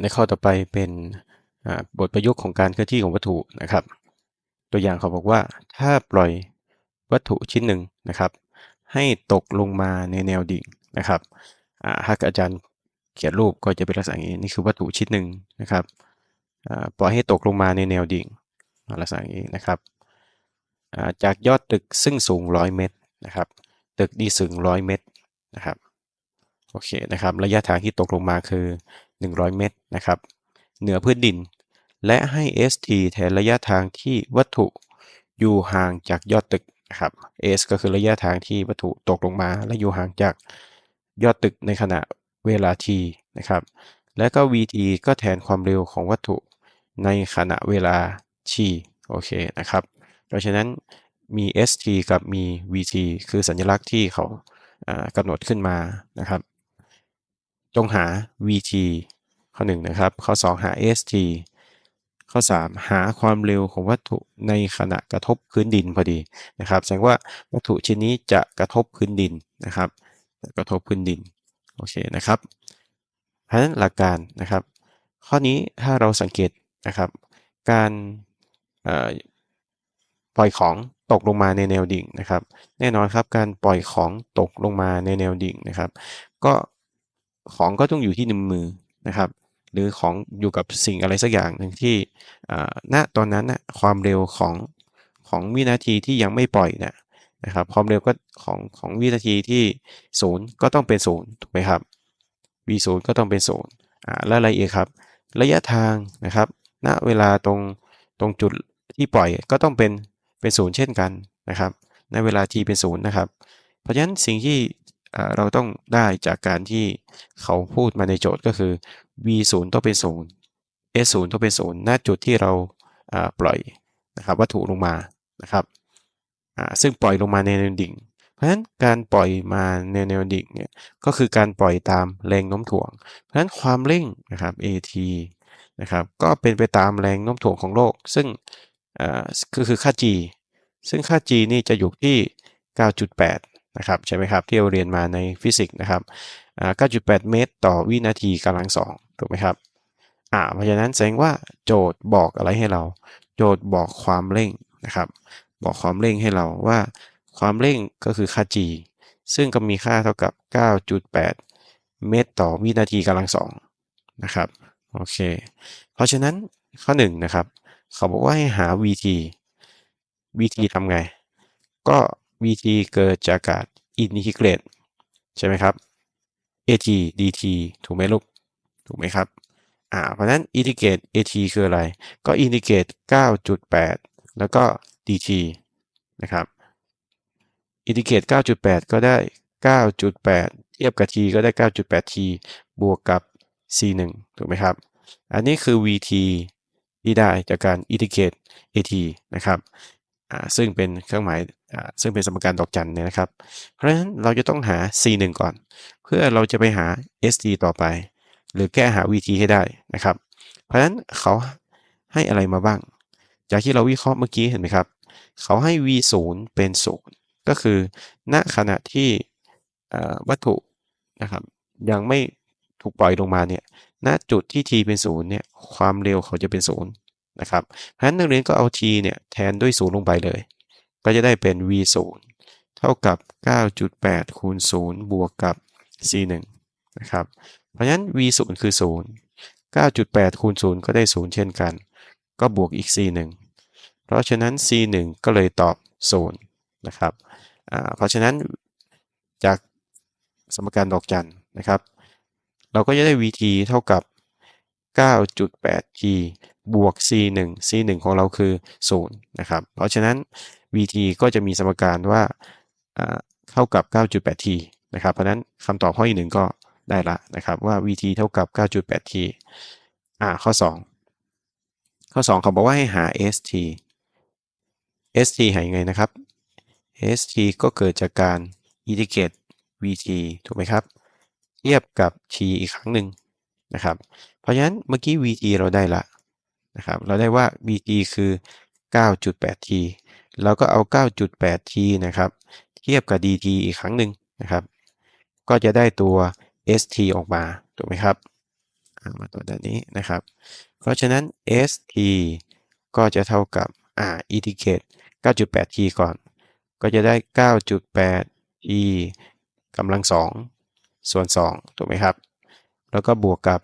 ในข้อต่อไปเป็นบทประยุกต์ของการเคลื่อนที่ของวัตถุนะครับ ตัวอย่างเขาบอกว่าถ้าปล่อยวัตถุชิ้นหนึ่งนะครับ ให้ตกลงมาในแนวดิ่งนะครับอ่าถ้าอาจารย์เขียนรูปก็จะเป็นลักษณะนี้นี่คือวัตถุชิ้นหนึ่งนะครับปล่อยให้ตกลงมาในแนวดิ่งลักษณะนี้นะครับจากยอดตึกซึ่งสูง 100 เมตรนะครับ ตึกดีสูง 100 เมตรนะครับโอเคนะครับ ระยะทางที่ตกลงมาคือ 100 เมตรนะครับ เหนือพื้นดิน และให้ st แทนระยะทางที่วัตถุอยู่ห่างจากยอดตึกนะครับ s ก็คือระยะทางที่วัตถุตกลงมาและอยู่ห่างจากยอดตึกในขณะเวลา t นะครับ และก็ vt ก็แทนความเร็วของวัตถุในขณะเวลา t โอเคนะครับ เพราะฉะนั้นมี st กับมี vt คือสัญลักษณ์ที่เขากำหนดขึ้นมานะครับ จงหา vt ข้อ1นะครับข้อ 2 หา st ข้อ 3 หาความเร็วของวัตถุในขณะกระทบพื้นดินพอดีนะครับ แสดงว่าวัตถุชิ้นนี้จะกระทบพื้นดินนะครับ กระทบพื้นดินโอเคนะครับเพราะฉะนั้นหลักการนะครับ ข้อนี้ถ้าเราสังเกตนะครับ การปล่อยของตกลงมาในแนวดิ่งนะครับ แน่นอนครับการปล่อยของตกลงมาในแนวดิ่งนะครับ ก็ของก็ต้องอยู่ที่นึ่งมือนะครับ หรือของอยู่กับสิ่งอะไรสักอย่างหนึ่งที่ณตอนนั้นนะความเร็วของของวินาทีที่ยังไม่ปล่อยนะนะครับความเร็วก็ของของวินาทีที่ศูนย์ก็ต้องเป็นศูนย์ถูกไหมครับ v ศูนย์ก็ต้องเป็นศูนย์อ่าแล้วอะไรอีกครับ ระยะทางนะครับณเวลาตรงตรงจุดที่ปล่อยก็ต้องเป็นเป็นศูนย์เช่นกันนะครับ ในเวลา t เป็นศูนย์นะครับ เพราะฉะนั้นสิ่งที่ เราต้องได้จากการที่เขาพูดมาในโจทย์ก็คือ v 0ต้องเป็น0 s 0ต้องเป็น0ณจุดที่เราปล่อยนะครับวัตถุลงมานะครับซึ่งปล่อยลงมาในแนวดิ่ง เพราะฉะนั้นการปล่อยมาในแนวดิ่งเนี่ยก็คือการปล่อยตามแรงโน้มถ่วง เพราะฉะนั้นความเร่งนะครับ at นะครับก็เป็นไปตามแรงโน้มถ่วงของโลก ซึ่งก็คือค่า g ซึ่งค่า g นี่จะอยู่ที่ 9.8 นะครับใช่ไหมครับที่เราเรียนมาในฟิสิกส์นะครับ9.8 เมตรต่อวินาทีกำลังสองถูกไหมครับอ่าเพราะฉะนั้นแสดงว่าโจทย์บอกอะไรให้เรา โจทย์บอกความเร่งนะครับ บอกความเร่งให้เราว่าความเร่งก็คือค่า g ซึ่งก็มีค่าเท่ากับ 9.8 เมตรต่อวินาทีกำลังสองนะครับโอเค เพราะฉะนั้นข้อ1นนะครับ เขาบอกว่าให้หา vt vt ทำไง ก็ vt เกิดจากการอินทิเกรตใช่ไหมครับ at dt ถูกไหมลูก ถูกไหมครับ อ่า เพราะนั้นอินทิเกรต at คืออะไร ก็อินทิเกรต9.8 แล้วก็ dt นะครับ อินทิเกรต9.8 ก็ได้ 9.8 เทียบกับ t ก็ได้ 9.8t บวกกับ c1 ถูกไหมครับ อันนี้คือ vt ที่ได้จากการอินทิเกรต at นะครับ ซึ่งเป็นเครื่องหมายซึ่งเป็นสมการดอกจันเนี่ยนะครับ เพราะฉะนั้นเราจะต้องหา c1 ก่อน เพื่อเราจะไปหา st ต่อไป หรือแก้หา vt ให้ได้นะครับ เพราะฉะนั้นเขาให้อะไรมาบ้าง จากที่เราวิเคราะห์เมื่อกี้เห็นไหมครับ เขาให้ v 0 เป็น 0 ก็คือ ณขณะที่วัตถุนะครับยังไม่ถูกปล่อยลงมาเนี่ยณจุดที่ t เป็น 0เนี่ยความเร็วเขาจะเป็น 0 นะครับเพราะฉะนั้นนักเรียนก็เอา t เนี่ยแทนด้วย 0 ลงไปเลย ก็จะได้เป็น v 0เท่ากับ 9.8 คูณ 0 บวกกับ c 1นะครับ เพราะฉะนั้น v 0คือ 0 9.8 คูณ 0 ก็ได้ 0 เช่นกัน ก็บวกอีก c 1เพราะฉะนั้น c 1ก็เลยตอบ 0 นะครับ เพราะฉะนั้นจากสมการดอกจันนะครับ เราก็จะได้ vt เท่ากับ 9.8g บวก c 1 c 1 ของเราคือ 0 นะครับ เพราะฉะนั้น vt ก็จะมีสมการว่าเท่ากับ 9.8t นะครับ เพราะนั้นคำตอบข้อที่1ก็ได้ละนะครับว่า vt เท่ากับ 9.8t อ่าข้อ 2 ข้อ 2 เขาบอกว่าให้หา st st หายังไงนะครับ st ก็เกิดจากการอินทิเกรต vt ถูกไหมครับ เทียบกับ t อีกครั้งหนึ่งนะครับ เพราะฉะนั้นเมื่อกี้ vt เราได้ละ นะครับ เราได้ว่า vt คือ 9.8t เราก็เอา 9.8t นะครับ เทียบกับ dt อีกครั้งหนึ่งนะครับ ก็จะได้ตัว st ออกมา ถูกไหมครับมาตัวด้านนี้นะครับ เพราะฉะนั้น st ก็จะเท่ากับอ่า indicate 9.8 t ก่อน ก็จะได้ 9.8 t กำลังสองส่วน 2 ถูกไหมครับ แล้วก็บวกกับ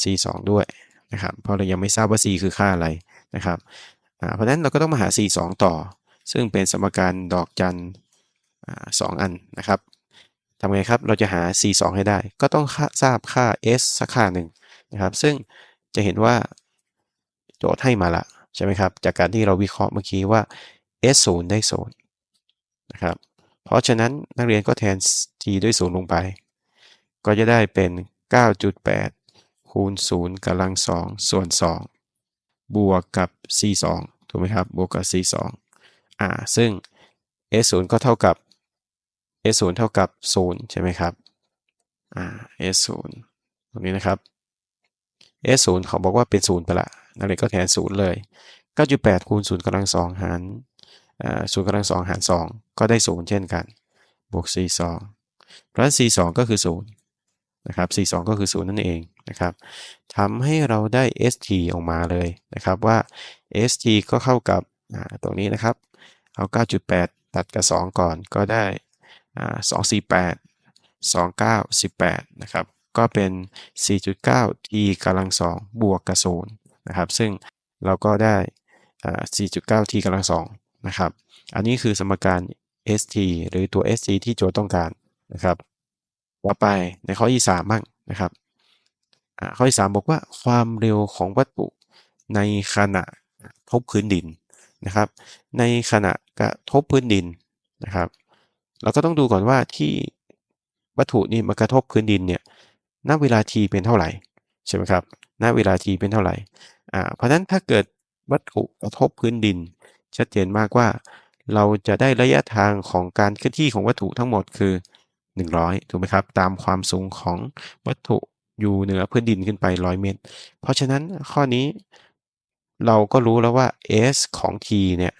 c 2ด้วย นะครับเพราะเรายังไม่ทราบว่า c คือค่าอะไรนะครับเพราะฉะนั้นเราก็ต้องมาหา c 2ต่อ ซึ่งเป็นสมการดอกจันสองอันนะครับทำไงครับเราจะหา c 2ให้ได้ ก็ต้องทราบค่า s สักค่าหนึ่งนะครับ ซึ่งจะเห็นว่าโจทย์ให้มาละใช่ไหมครับ จากการที่เราวิเคราะห์เมื่อกี้ว่า s 0ได้0นะครับเพราะฉะนั้นนักเรียนก็แทน t ด้วย 0 ลงไป ก็จะได้เป็น 9.8 คูณ0กำลัง2ส่วน 2 บวกกับ c 2ถูกไหมครับ บวกกับ c 2อ่า ซึ่ง s 0ก็เท่ากับ s 0เท่ากับ 0 ใช่ไหมครับ อ่า s 0ตรงนี้นะครับ s 0เขาบอกว่าเป็น 0 ไปละนักเรียก็แทน 0 เลย 9.8คูณ0กำลัง2หารอ่า0กำลัง2หาร 2 ก็ได้ 0 เช่นกัน บวก c 2เพราะฉะนั้น c 2ก็คือ 0 นะครับ c 2ก็คือ 0 นั่นเอง นะครับทำให้เราได้ st ออกมาเลยนะครับว่า st ก็เข้ากับตรงนี้นะครับ เอา 9.8 ตัดกับ 2 ก่อนก็ได้ 248 29 18 นะครับ ก็เป็น 4.9 t กำลัง 2 บวกกับ0นะครับ ซึ่งเราก็ได้ 4.9 t กำลัง 2 นะครับ อันนี้คือสมการ st หรือตัว st ที่โจทย์ต้องการนะครับ ต่อไปในข้อที่3บ้างนะครับ ข้อที่3บอกว่าความเร็วของวัตถุในขณะทบพื้นดินนะครับ ในขณะกระทบพื้นดินนะครับ เราก็ต้องดูก่อนว่าที่วัตถุนี่มากระทบพื้นดินเนี่ยณเวลา t เป็นเท่าไหร่ใช่ไหมครับณเวลา t เป็นเท่าไหร่อ่าเพราะฉะนั้นถ้าเกิดวัตถุกระทบพื้นดิน ชัดเจนมากว่า เราจะได้ระยะทางของการเคลื่อนที่ของวัตถุทั้งหมดคือ 100 ถูกไหมครับ ตามความสูงของวัตถุ อยู่เหนือพื้นดินขึ้นไป 100 เมตร เพราะฉะนั้นข้อนี้เราก็รู้แล้วว่า s ของ t เนี่ย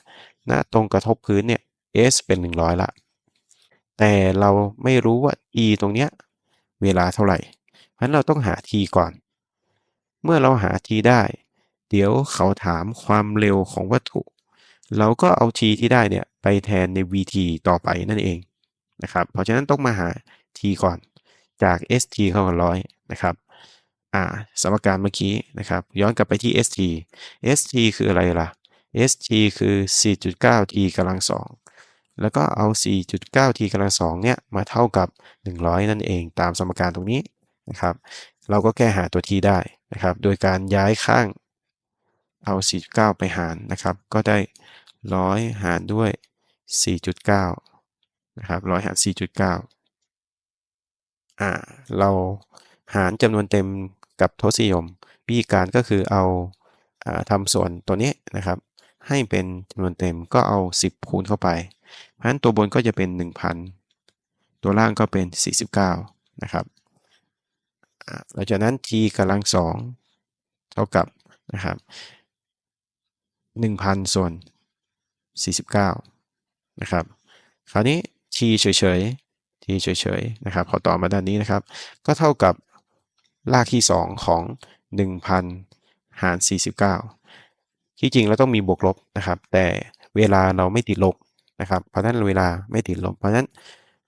ณตรงกระทบพื้นเนี่ย s เป็น 100 ละ แต่เราไม่รู้ว่า e ตรงเนี้ยเวลาเท่าไหร่เพราะฉะนั้นเราต้องหา t ก่อน เมื่อเราหา t ได้ เดี๋ยวเขาถามความเร็วของวัตถุ เราก็เอา t ที่ได้เนี่ยไปแทนใน vt ต่อไปนั่นเองนะครับ เพราะฉะนั้นต้องมาหา t ก่อนจาก st เข้ากับร้อย นะครับอ่าสมการเมื่อกี้นะครับ ย้อนกลับไปที่ st st คืออะไรล่ะ st คือ 4.9 t กำลังสองแล้วก็เอา 4.9 t กำลัง2เนี่ยมาเท่ากับ 100 นั่นเองตามสมการตรงนี้นะครับ เราก็แก้หาตัว t ได้นะครับ โดยการย้ายข้างเอา 4.9 ไปหารนะครับ ก็ได้ 100 หารด้วย 4.9 นะครับ 100 หาร 4.9 อ่า เรา หารจำนวนเต็มกับทศนิยม วิธีการก็คือเอาทำส่วนตัวนี้นะครับ ให้เป็นจำนวนเต็มก็เอา 10 คูณเข้าไป เพราะฉะนั้นตัวบนก็จะเป็น 1,000 ตัวล่างก็เป็น 49 นะครับหลังจากนั้น t กำลังสองเท่ากับนะครับ1,000 ส่วน 49 นะครับ คราวนี้ t เฉยๆ t เฉยๆ นะครับพอต่อมาด้านนี้นะครับ ก็เท่ากับ รากที่ 2 ของ 1,000 หาร 49 ที่จริงเราต้องมีบวกลบนะครับ แต่เวลาเราไม่ติดลบนะครับ เพราะฉะนั้นเวลาไม่ติดลบ เพราะฉะนั้น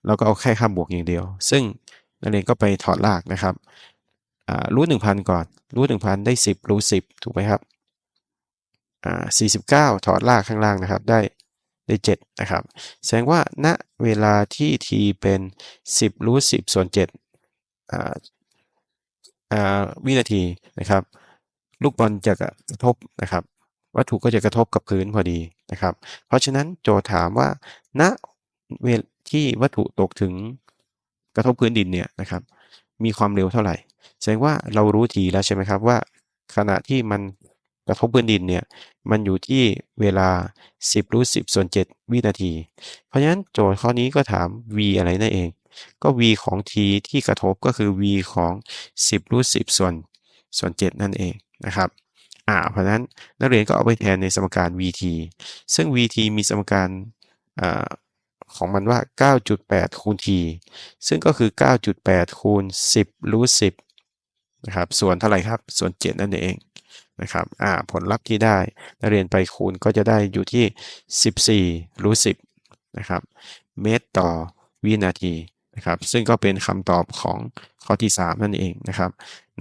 เราก็เอาแค่ค่าบวกอย่างเดียว ซึ่งนักเรียนก็ไปถอดรากนะครับรูทหนึ่งพันก่อน รูทหนึ่งพันได้สิบรูทสิบถูกไหมครับสี่สิบเก้าถอดรากข้างล่างนะครับ ได้ได้เจ็ดนะครับ แสดงว่าณเวลาที่ t เป็นสิบรูทสิบส่วนเจ็ด วินาทีนะครับ ลูกบอลจะกระทบนะครับ วัตถุก็จะกระทบกับพื้นพอดีนะครับ เพราะฉะนั้นโจถามว่าณเวลที่วัตถุตกถึงกระทบพื้นดินเนี่ยนะครับ มีความเร็วเท่าไหร่ แสดงว่าเรารู้ทีแล้วใช่ไหมครับว่า ขณะที่มันกระทบพื้นดินเนี่ยมันอยู่ที่เวลา 10รูท10ส่วน7วินาที เพราะฉะนั้นโจทย์ข้อนี้ก็ถาม v อะไรนั่นเอง ก็ v ของ t ที่กระทบก็คือ v ของ 10รูท10 ส่วนส่วน 7 นั่นเองนะครับอ่าเพราะนั้นนักเรียนก็เอาไปแทนในสมการ VT ซึ่ง VT มีสมการอของมันว่า 9.8 คูณ t ซึ่งก็คือ 9.8 คูณ 10รูท10นะครับ ส่วนเท่าไหร่ครับ ส่วน 7 นั่นเองนะครับ อ่า ผลลัพธ์ที่ได้ นักเรียนไปคูณก็จะได้อยู่ที่ 14รูท10นะครับ เมตรต่อวินาที นะครับซึ่งก็เป็นคำตอบของข้อที่ 3 นั่นเองนะครับ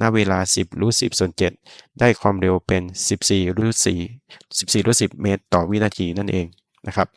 ณเวลา 10รูท10ส่วน7ได้ความเร็วเป็น 14รูท4 14รูท10 เมตร ต่อวินาทีนั่นเองนะครับ